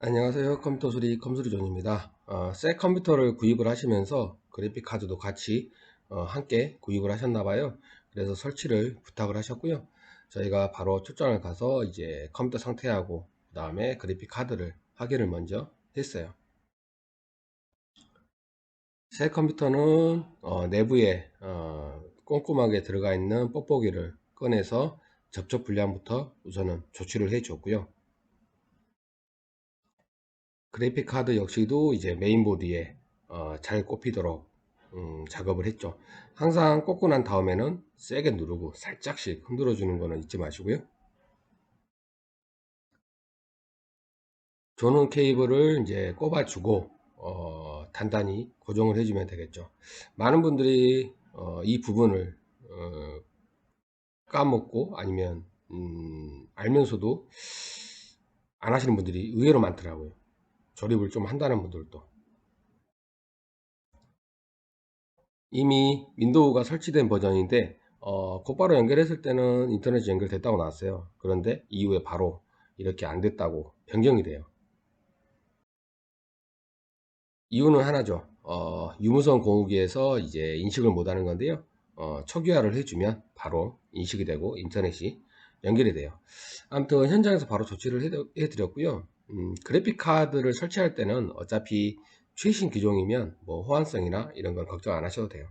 안녕하세요. 컴퓨터 수리 컴수리존입니다. 어, 새 컴퓨터를 구입을 하시면서 그래픽 카드도 같이 어, 함께 구입을 하셨나봐요. 그래서 설치를 부탁을 하셨고요. 저희가 바로 출장을 가서 이제 컴퓨터 상태하고 그 다음에 그래픽 카드를 확인을 먼저 했어요. 새 컴퓨터는 어, 내부에 어, 꼼꼼하게 들어가 있는 뽁뽁이를 꺼내서 접촉 불량부터 우선은 조치를 해 줬고요 그래픽 카드 역시도 이제 메인보드에 어, 잘 꼽히도록 음, 작업을 했죠. 항상 꽂고 난 다음에는 세게 누르고 살짝씩 흔들어 주는 거는 잊지 마시고요. 조는 케이블을 이제 꼽아 주고 어, 단단히 고정을 해주면 되겠죠. 많은 분들이 어, 이 부분을 어, 까먹고 아니면 음, 알면서도 안 하시는 분들이 의외로 많더라고요 조립을 좀 한다는 분들도. 이미 윈도우가 설치된 버전인데 어, 곧바로 연결했을 때는 인터넷이 연결됐다고 나왔어요. 그런데 이후에 바로 이렇게 안 됐다고 변경이 돼요. 이유는 하나죠. 어, 유무선 공유기에서 이제 인식을 못하는 건데요. 어, 초기화를 해주면 바로 인식이 되고 인터넷이 연결이 돼요. 아무튼 현장에서 바로 조치를 해드렸고요. 음, 그래픽 카드를 설치할 때는 어차피 최신 기종이면 뭐 호환성이나 이런 건 걱정 안 하셔도 돼요